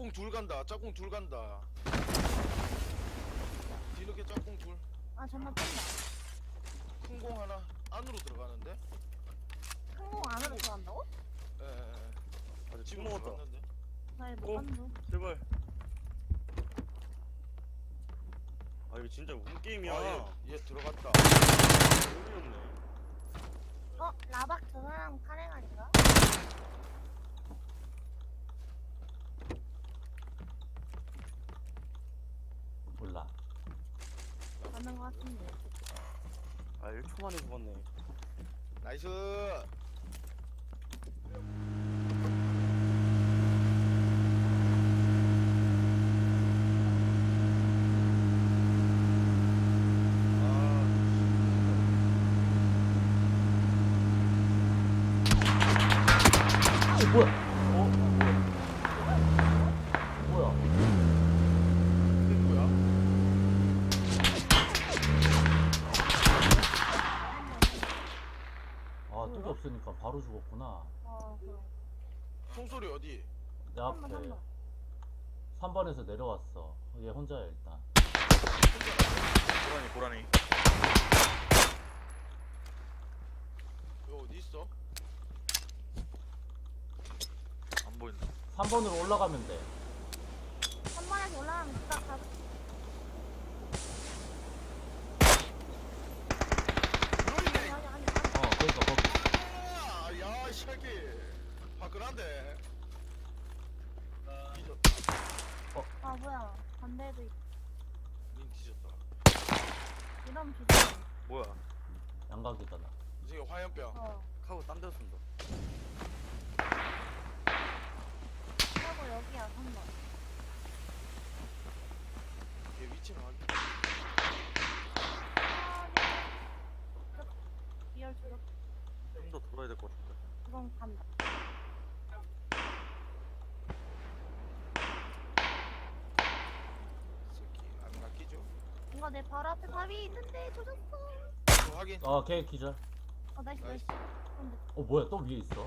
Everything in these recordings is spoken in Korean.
짝꿍 둘 간다. 짝꿍 둘 간다. 뒤늦게 짝꿍 둘. 아 정말 뺀다. 큰 공 하나 안으로 들어가는데. 큰공 안으로 들어간다고? 예, 예, 예. 지금 침 먹었다. 들어갔는데. 나 이거 어? 제발. 아 이거 진짜 운 게임이야. 아, 얘, 얘 들어갔다. 어? 라박 저 사람 카렌 아닌가? 몰라. 맞는 거 같은데. 아 1초 만에 죽었네. 나이스. 어 그럼. 총소리 어디? 내 한번 앞에 한번. 3번에서 내려왔어. 얘 혼자야, 일단. 고라니 고라니. 여 어디 있어? 안 보인다. 3번으로 올라가면 돼. 한 번에서 올라가면 진짜 가. 여기 있네. 아니 아니 아니. 어, 그러니까 거기. 아, 야, 이 새끼. 화끈한데. 뒤졌다. 아 뭐야. 반대도 있- 닌 뒤졌다. 뭐야? 양각이다, 나. 이 새끼 화염병. 어. 카고 딴 데서 쏜다. 그리고 여기야 3번. 얘 위치는 확인. 리얼 저렇 좀더 돌아야 될 것 같은데. 그건 간다. 이 새끼 안 낚이죠? 이거 내 바로 앞에 밥이 있는데 조졌어. 어, 확인. 아, 걔 기절. 어 나이스 나이스. 근데 어, 뭐야, 또 위에 있어?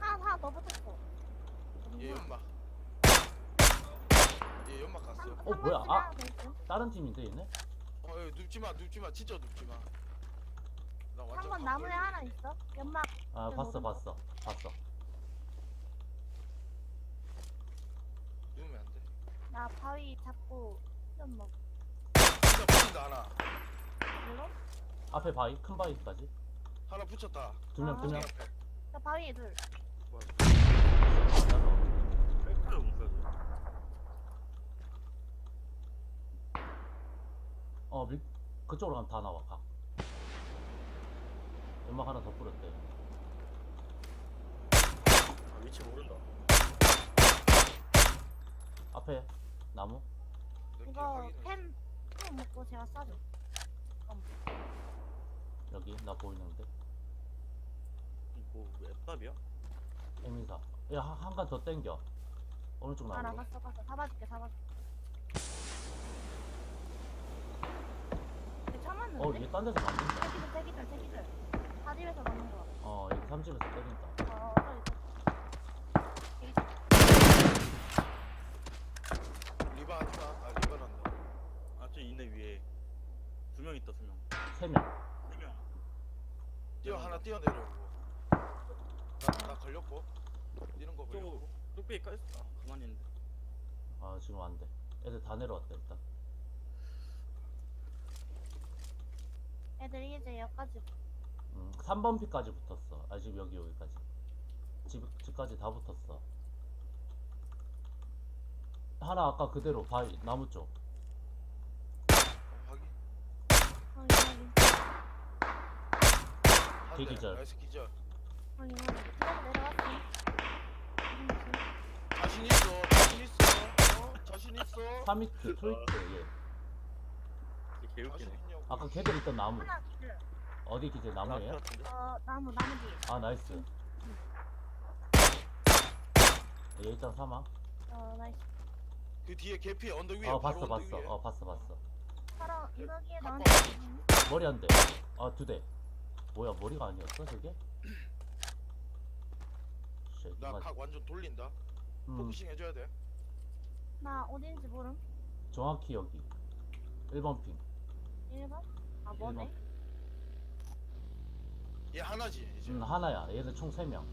하나 하나 더 붙었어. 얘 연막. 얘 연막 갔어. 어, 뭐야, 아. 한 다른 팀인데, 얘네? 어, 야, 눕지 마, 눕지 마, 진짜 눕지 마. 나 완전 번 나무에 각 하나 있어. 연막 아, 좀 봤어. 봤어. 봤어. 누우면 안 돼. 나 바위 잡고 좀 먹. 하나. 물론 앞에 바위, 큰 바위까지. 하나 붙였다. 두 명, 두 명. 앞에. 나 바위 둘. 돼. 어, 밀, 그쪽으로 가면 다 나와, 가. 연막 하나 더 뿌렸대. 아 위치 모른다. 앞에, 나무? 이거 확인을. 햄, 햄 먹고 제가 싸줘. 여기, 나 보이는데. 이거 앱답이야? 에미사. 야, 한칸더 땡겨. 오른쪽 알아, 나무로. 갔어, 갔어. 잡아줄게, 잡아줄게. 얘 참았는데? 어, 얘 딴 데서 맞는다. 제기들, 제기들, 제기들. 사집에서 맞는 거. 어, 여기 삼집에서 때린다. 어, 어, 저기, 저기. 제기들. 리바 한다. 아, 리바란다. 아 저 있네 위에. 두 명 있다 두 명. 세 명. 세 명. 뛰어 하나 뛰어내려오고. 나, 나 걸렸고. 뛰는 거 걸렸고. 또 뚝배기 까있어. 아 가만히 있는데. 아, 지금 안 돼. 애들 다 내려왔다, 일단. 애들 이제 여기까지. 음, 3번 피까지 붙었어. 아, 지금 여기, 여기까지. 집, 집까지 다 붙었어. 하나 아까 그대로 바위, 나무 쪽. 어, 확인. 확인, 확인. 한 대. 기절. 나이스 기절. 확인, 확인. 그래서 내려왔어. 무슨 무슨. 자신 있어. 자신 있어. 어? 자신 있어. 3미트, 트위트, 예. 자신 개웃기네. 있냐고. 아까 걔들 있던 나무. 하나 기절. 어디 기재 나무예요? 어, 나무, 나무 뒤에. 아, 나이스. 얘 일단 사망. 어, 나이스. 그 뒤에 개피 언덕 위에. 어, 바로 봤어, 언덕 봤어. 위에. 어, 봤어, 봤어. 바로 이거기에 나오는 머리 한 대. 아, 두 대. 뭐야, 머리가 아니었어, 저게? 쉣, 나각 완전 돌린다. 음, 포커싱 해줘야 돼. 나 어딘지 모름. 정확히 여기 1번 핑 1번? 아 뭐네? 얘 하나지 이제 음, 하나야 얘는 총 3명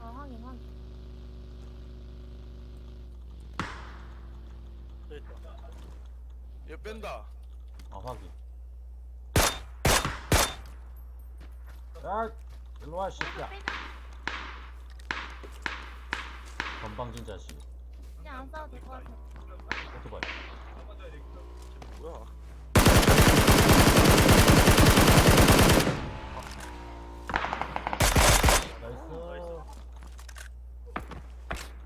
아 확인 확인. 얘 뺀다 아 확인 야 일로 와 새끼야 빼자. 건방진 자식. 그냥 안 싸워도 될 것 같아. 오토바이. 뭐야? 나이스.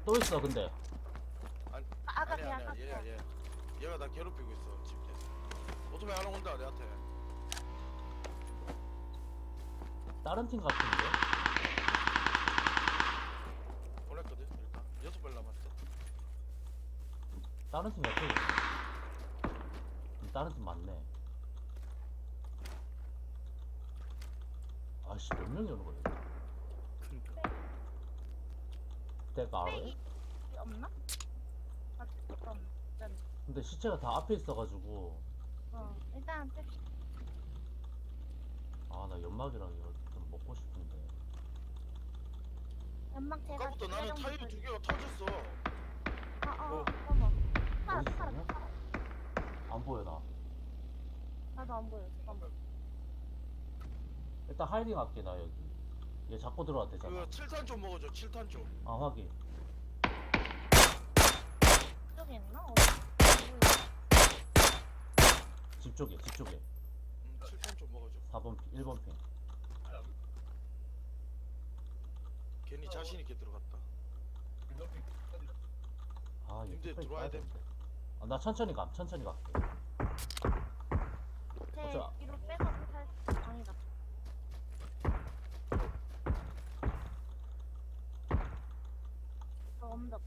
또 있어 근데. 아, 아까 아니야 걔 아니야. 얘야 얘 얘가 나 괴롭히고 있어 집에 오토바이 하나 온다 내한테 다른 팀 같은데 보냈거든 일단 여섯 발 남았어 다른 팀 같아 음, 다른 팀 맞네 아씨 몇 명이 오는 거야 그니까. 내가 알아? 빼기 없나? 아 그럼 일단 근데 시체가 다 앞에 있어가지고 어 일단 빼. 아나 연막이랑 이거 좀 먹고 싶은데 연막 제가 아까부터 나는 타이어 두 개가 터졌어 아 어 어. 어머. 살아 어디 살아. 안 보여 나 나도 안 보여. 잠깐만. 일단 하이딩 할게 나 여기 얘 잡고 들어와도 되잖아 그 7탄 좀 먹어줘 7탄 좀 아 확인 이쪽에 있나? 어. 집 쪽에 집 쪽에 음, 7탄 좀 먹어줘 4번 핑 1번 핑 괜히 자신 있게 들어갔다 아, 이거 들어와야 돼. 되는데. 아, 나 천천히 감, 천천히 갈게. 제 어쩌- 뒤로 빼서 탈 아니다. 저 언덕.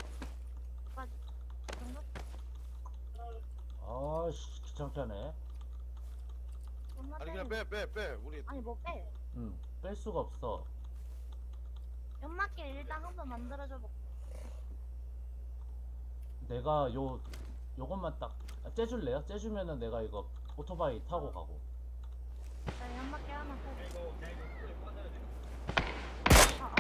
빠지. 정도? 아씨, 귀찮게 하네. 존나 아니 그냥 빼 빼 빼 우리 아니 뭐 빼. 응, 뺄 수가 없어. 연막길 일단 한번 만들어줘 봐. 내가 요, 요것만 딱, 아, 째줄래요? 째주면은 내가 이거 오토바이 타고 가고. 나 연막길 하나 펴줘. 아, 아.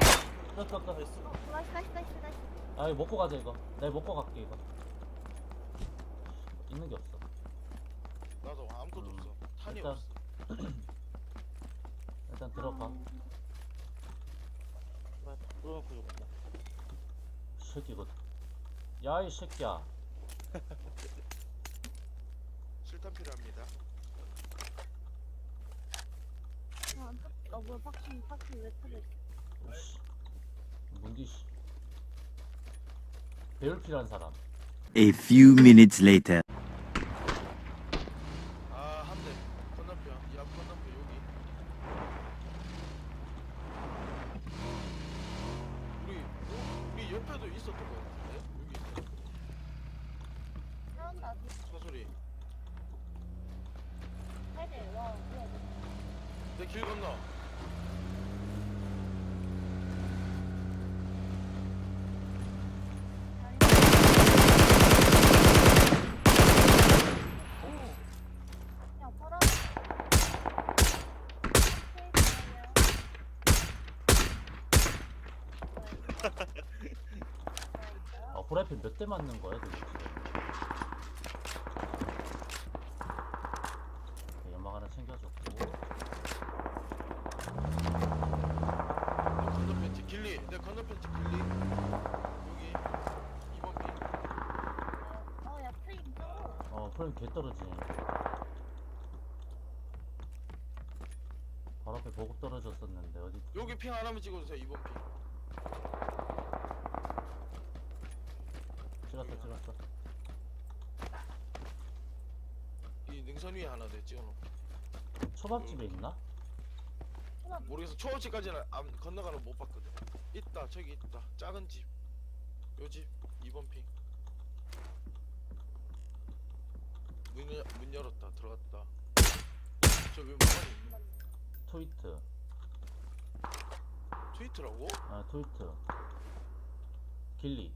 끝, 끝, 끝. 나이스. 어, 나이스 나이스 나이스 나이스. 아, 이거 먹고 가자, 이거. 내가 먹고 갈게, 이거. 있는 게 없어. 나도 아무것도 음, 없어 탄이 일단- 없어 일단 들어가. 음, 나 뚫어놓고 죽었다. 이 새끼, 이거. 야, 이 새끼야. 7탄 필요합니다 아, 또- 어 뭐야 박스 박스 왜 터져 있어? 씨. 문디, 씨. 배울 필요한 사람. A few minutes later. 아 한대 건너편 이 앞 건너편 여기 우리 어? 우리 옆에도 있었던 거 같은데 여기 있어 세운다. 차소리 세대 와. 뭐야? 내 길 건너 야 벌어. 아, 프라이팬 몇 대 맞는 거야, 도대체? 네, 연막 하나 챙겨줬고. 내 건너편 집 건너편 집 길리 여기 2번 길 어야 프레임 좀. 어, 프레임 개 떨어지네. 바로 앞에 보급 떨어졌었는데, 어디? 여기 핑 하나만 찍어주세요 2번 핑 찍었어, 찍었어. 이 능선 위에 하나 내 찍어놓고 초밥집에 있나? 모르겠어 초원집까지는 안 건너가는 못 봤거든 있다 저기 있다 작은 집요집 2번 핑 문 열, 문 열었다 들어갔다 저왜 뭐가 있니 트위트. 트위트라고? 아, 트위트. 길리.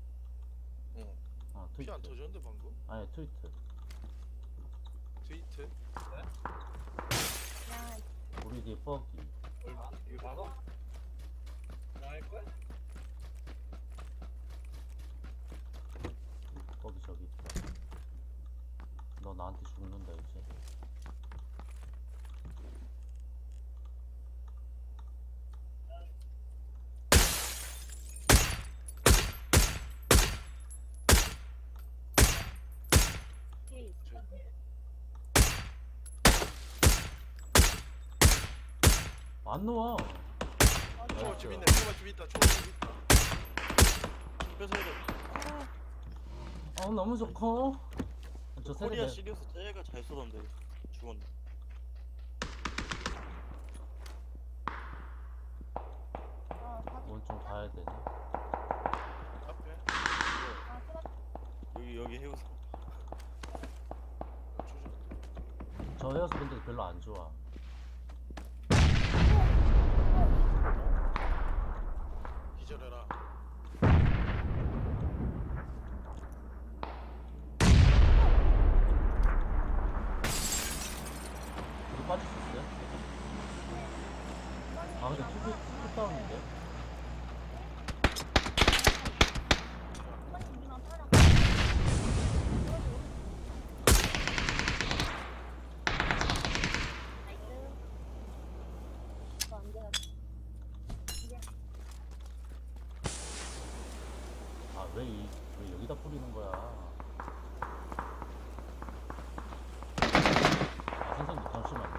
어 어 트위트 터졌는데 방금? 아니 트위트 트위트? 야, 우리 뒤에 뻐기 이거 막아? 뻐기 저기 있다 너 나한테 죽는다 이제. 안 놓아 초밥 집 있네 초밥 집 있다 초밥 집 있다 뺏어야 돼. 아 너무 좋고 저 세대 코리아 내- 시리우스 쟤가 잘 쏘던데. 죽었네. 어. 뭔좀 봐야 되네 앞에 아, 여기 여기. 조심 저 헤어스 근데 별로 안 좋아 기절해라 이거 빠질 수 있어요? 아 근데 투, 투 다운인데? 빨리 우리랑 따라. 나이스. 이거 안 돼. 이제 아 왜 이 왜 여기다 뿌리는 거야 아 선생님 잠시만요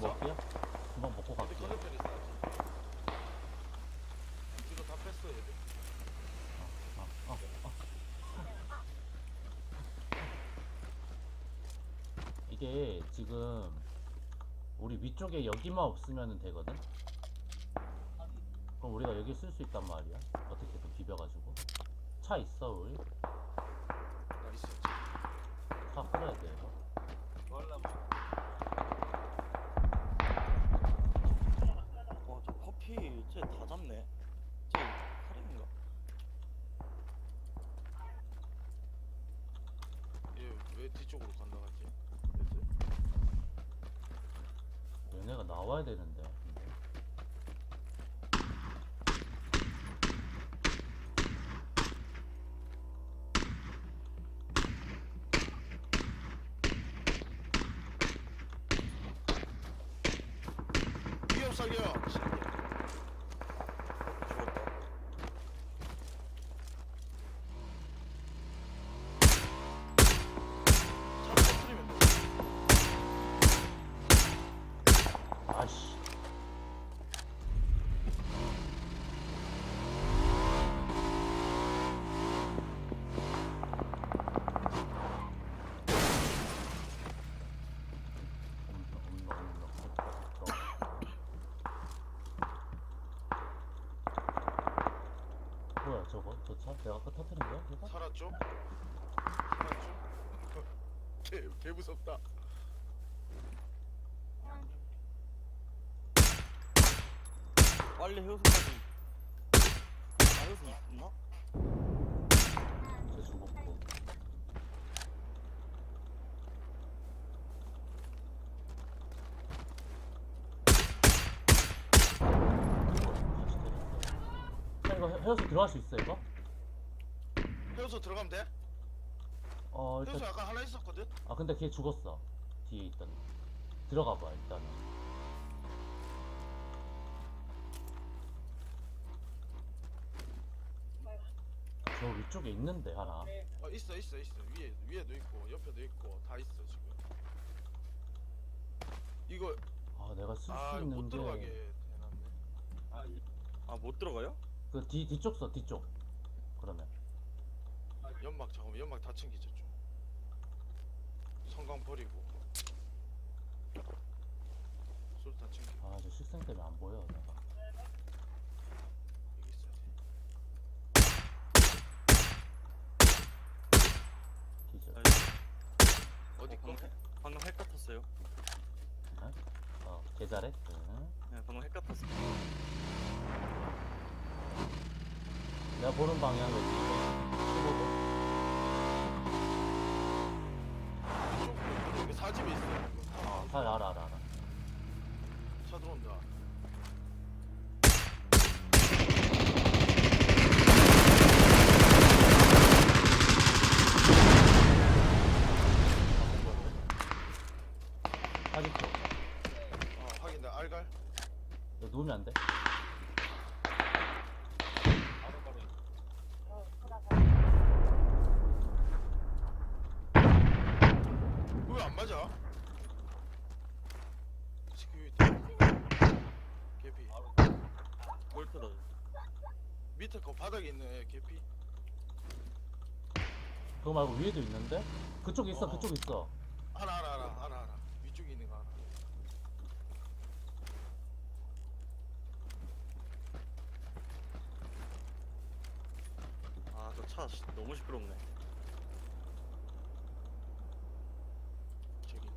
있어? 먹을게요 금방 먹고 갈게요 아, 아, 아. 이게 지금 우리 위쪽에 여기만 없으면 되거든? 그럼 우리가 여기 쓸 수 있단 말이야 어떻게든 비벼가지고 차 있어 우리? 차 끌어야 돼 이거 와, 저 커피 쟤다 잡네. 쟤 카림인가? 얘 왜 뒤쪽으로 건너갔지? 얘들? 얘네가 나와야 되는데 내가 아까 터뜨린 거야? 저거? 살았죠? 살았죠? 개, 개 무섭다 빨리 해우서까지. 아, 해우서 있나? 이거 헤- 헤어서 들어갈 수 있어 이거? 헤어서 들어가면 돼? 어 헤어서 일단 약간 하나 있었거든? 아 근데 걔 죽었어. 뒤에 있던. 들어가 봐 일단은. 저 위쪽에 있는데 하나. 어 있어 있어 있어. 위에 위에도 있고 옆에도 있고 다 있어 지금. 이거 아 내가 쓸수아 있는 못 들어가게 게 해놨네 아, 못 들어가요? 그뒤 뒤쪽 써 뒤쪽. 그러면 연막 잠깐만 연막 다 챙기자 좀 성광 버리고 술 다 챙겨 아 저 식생 때문에 안 보여 내가 여기 있어야 기절 아, 어디 거? 방금, 핵- 방금 핵 같았어요. 어 계좌래? 응. 네, 방금 핵 같았어. 내가 보는 방향으로 15 누우면 안 돼? 어, 그러다 왜 안 맞아? 스큐리티 개피 골프다. 밑에 거 바닥에 있는 애 개피 그거 말고 위에도 있는데? 그쪽에 있어 어. 그쪽에 있어 알아 알아 알아 알아 알아 위쪽에 있는 거 알아 아, 저 차 너무 시끄럽네. 저기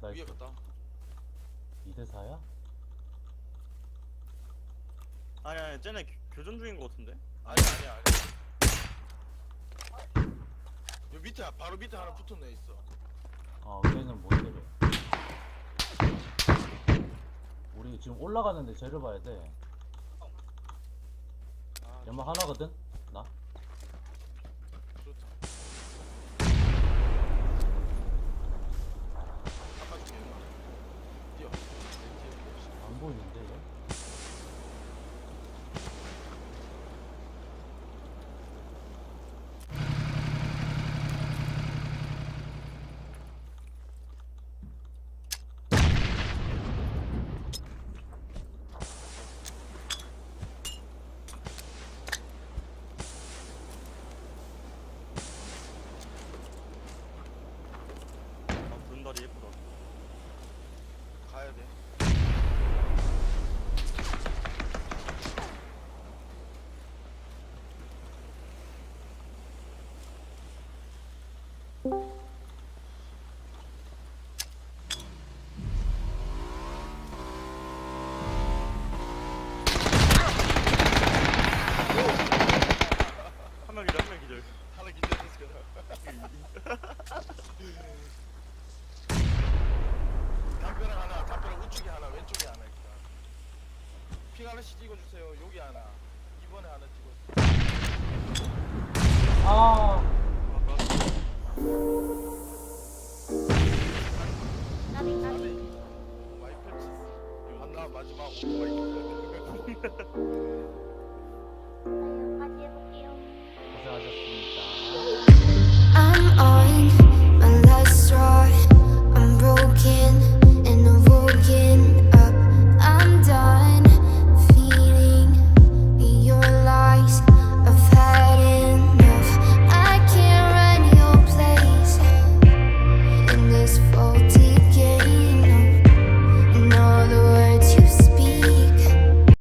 있네 위에 갔다 2대4야? 아니, 아니, 쟤네 교- 교전 중인 것 같은데? 아니 아니야 아니야 요 밑에 바로 밑에 하나 붙은 애 있어 어 걔는 못 때려 우리 지금 올라가는데 쟤를 봐야 돼 아 연막 하나거든? 나? 좋다 한번 뒤에 뛰어 내 뒤에 뛰어. 안 보이는데 안나 마지막. 오토바이 자, 여기까지 해볼게요 고생하셨습니다. I'm all